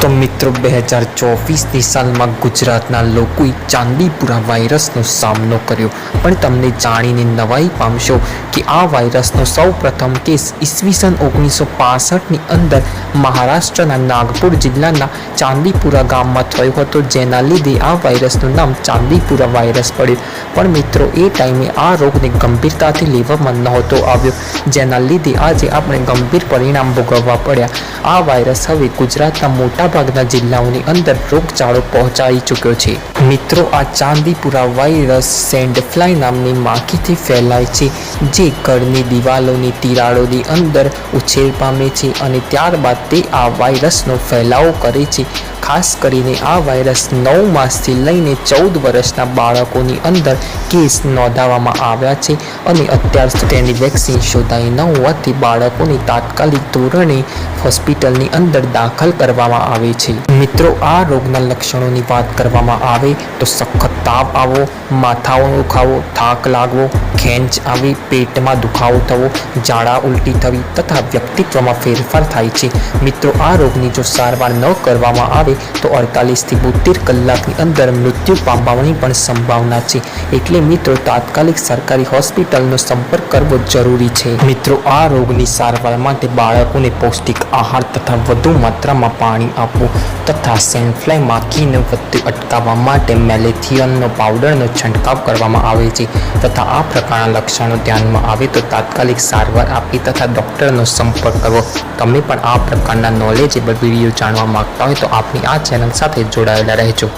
તો મિત્રો, બે હજાર ચોવીસની સાલમાં ગુજરાતના લોકોએ ચાંદીપુરા વાયરસનો સામનો કર્યો. પણ તમને જાણીને નવાઈ પામશો કે આ વાયરસનો સૌ પ્રથમ કેસ ઈસવીસન ઓગણીસો પાસઠની અંદર મહારાષ્ટ્રના નાગપુર જિલ્લાના ચાંદીપુરા ગામમાં થયો હતો. જેના લીધે આ વાયરસનું નામ ચાંદીપુરા વાયરસ પડ્યું. પણ મિત્રો, એ ટાઈમે આ રોગને ગંભીરતાથી લેવામાં નહોતો આવ્યો. જેના લીધે આજે આપણે ગંભીર પરિણામ ભોગવવા પડ્યા. આ વાયરસ હવે ગુજરાતના મોટાભાગના જિલ્લાઓની અંદર રોગચાળો પહોંચાડી ચૂક્યો છે. મિત્રો, આ ચાંદીપુરા વાયરસ સેન્ડફ્લાય નામની માખીથી ફેલાય છે, જે ઘરની દિવાલોની તિરાડોની અંદર ઉછેર પામે છે અને ત્યારબાદ તે આ વાયરસનો ફેલાવો કરે છે. ખાસ કરીને આ વાયરસ નવ માસથી લઈને ચૌદ વર્ષના બાળકોની અંદર કેસ નોંધાવવામાં આવ્યા છે અને અત્યાર સુધી તેની વેક્સિન શોધાઈ ન હોવાથી બાળકોની તાત્કાલિક ધોરણે હોસ્પિટલની અંદર દાખલ કરવામાં આવે છે. મિત્રો, આ રોગના લક્ષણોની વાત કરવામાં આવે તો સખત તાવ આવવો માથાઓ દુખાવો, થાક લાગવો, ખેંચ આવી, પેટમાં દુખાવો થવો, ઝાડા ઉલટી થવી તથા વ્યક્તિત્વમાં ફેરફાર થાય છે. મિત્રો, આ રોગની જો સારવાર ન કરવામાં આવે તો અડતાલીસથી બોતેર કલાકની અંદર મૃત્યુ પામવાની પણ સંભાવના છે. એટલે મિત્રો, તાત્કાલિક સરકારી હોસ્પિટલનો સંપર્ક કરવો જરૂરી છે. મિત્રો, આ રોગની સારવાર માટે બાળકોને પૌષ્ટિક આહાર તથા વધુ માત્રામાં પાણી આપવું તથા સેન્ફ્લાય માખીને વધતી અટકાવવા માટે મેલેથિયનનો પાવડરનો છંટકાવ કરવામાં આવે છે તથા આ પ્રકારના લક્ષણો ધ્યાનમાં આવે તો તાત્કાલિક સારવાર આપી તથા ડૉક્ટરનો સંપર્ક કરવો તમે પણ આ પ્રકારના નોલેજેબલ વીડિયો જાણવા માંગતા હોય તો આપની આ ચેનલ સાથે જોડાયેલા રહેજો.